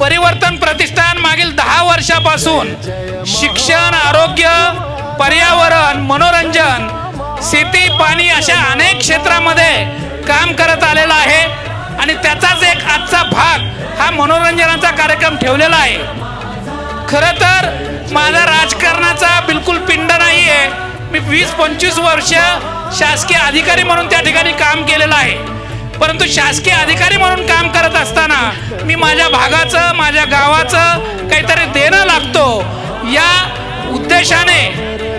परिवर्तन प्रतिष्ठान मागील दहा वर्षापासून शिक्षण आरोग्य पर्यावरण मनोरंजन शेती पाणी अशा अनेक क्षेत्रामध्ये काम करत आलेला आहे. आणि त्याचाच एक आजचा भाग हा मनोरंजनाचा कार्यक्रम ठेवलेला आहे. खरं तर माझा राजकारणाचा बिलकुल पिंड नाही आहे मी वीस पंचवीस वर्ष शासकीय अधिकारी म्हणून त्या ठिकाणी काम केलेलं आहे. परंतु शासकीय अधिकारी म्हणून काम करत असताना मी माझ्या भागाचं माझ्या गावाचं काहीतरी देणं लागतो. या उद्देशाने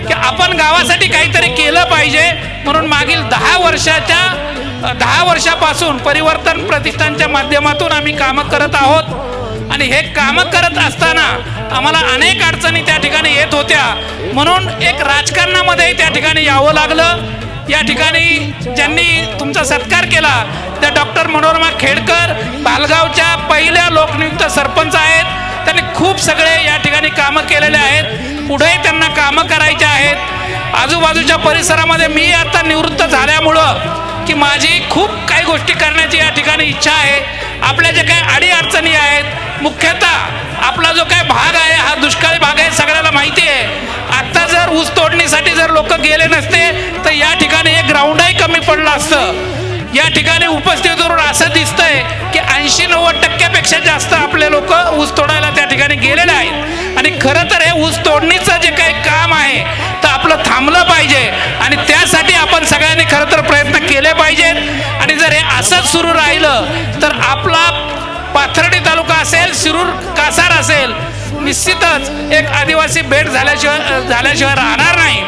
की आपण गावासाठी काहीतरी केलं पाहिजे म्हणून मागील दहा वर्षाच्या दहा वर्षापासून परिवर्तन प्रतिष्ठानच्या माध्यमातून आम्ही कामं करत आहोत. आणि हे कामं करत असताना आम्हाला अनेक अडचणी त्या ठिकाणी येत होत्या. म्हणून एक राजकारणामध्ये त्या ठिकाणी यावं लागलं. या ठिकाणी ज्यांनी तुमचा सत्कार केला त्या डॉक्टर मनोरमा खेडकर पालगावच्या पहिल्या लोकनियुक्त सरपंच आहेत. त्यांनी खूप सगळे या ठिकाणी कामं केलेले आहेत. पुढेही त्यांना कामं करायची आहेत. आजूबाजूच्या परिसरामध्ये मी आता निवृत्त झाल्यामुळं की माझी खूप काही गोष्टी करण्याची या ठिकाणी इच्छा आहे. आपल्या जे काही अडी अडचणी आहेत मुख्यतः आपला जो काही भाग आहे हा दुष्काळी भाग आहे सगळ्याला माहिती आहे. आत्ता जर ऊस तोडणीसाठी जर लोक गेले नसते तर या ठिकाणी ग्राउंडही कमी पडलं असतं. या ठिकाणी उपस्थित करून असं दिसतंय की ऐंशी नव्वद टक्क्यापेक्षा जास्त आपले लोक ऊस तोडायला त्या ठिकाणी गेलेले आहेत. आणि खरं तर हे ऊस तोडणीचं जे काही काम आहे तर आपलं थांबलं पाहिजे. आणि त्यासाठी आपण सगळ्यांनी खरं तर प्रयत्न केले पाहिजेत. आणि जर हे असंच सुरू राहिलं तर आपला पाथर्डी तालुका असेल शिरूर कासार असेल निश्चितच एक आदिवासी भेट झाल्याशिवाय झाल्याशिवाय राहणार नाही.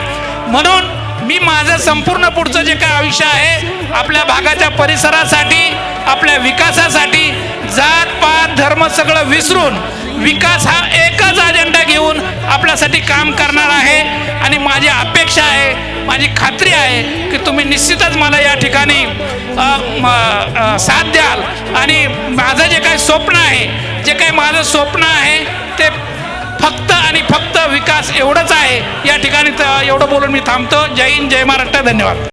म्हणून मी माझं संपूर्ण पुढचं जे काय आयुष्य आहे आपल्या भागाच्या परिसरासाठी आपल्या विकासासाठी जात पात धर्म सगळं विसरून विकास हा एकच अजेंडा घेऊन आपल्यासाठी काम करणार आहे. आणि माझी अपेक्षा आहे माझी खात्री आहे की तुम्ही निश्चितच मला या ठिकाणी म, साथ द्याल. आणि माझं जे काही स्वप्न आहे जे काही माझं स्वप्न आहे ते फक्त आणि फक्त विकास एवढंच आहे. या ठिकाणी एवढं बोलून मी थांबतो. जय हिंद जय महाराष्ट्र. धन्यवाद.